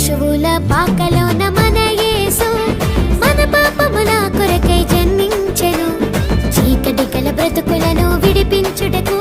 పశువుల పాకలోన మన యేసు మన పాపముల కొరకై జన్మించెను. చీకటి కల బ్రతుకులను విడిపించుటకు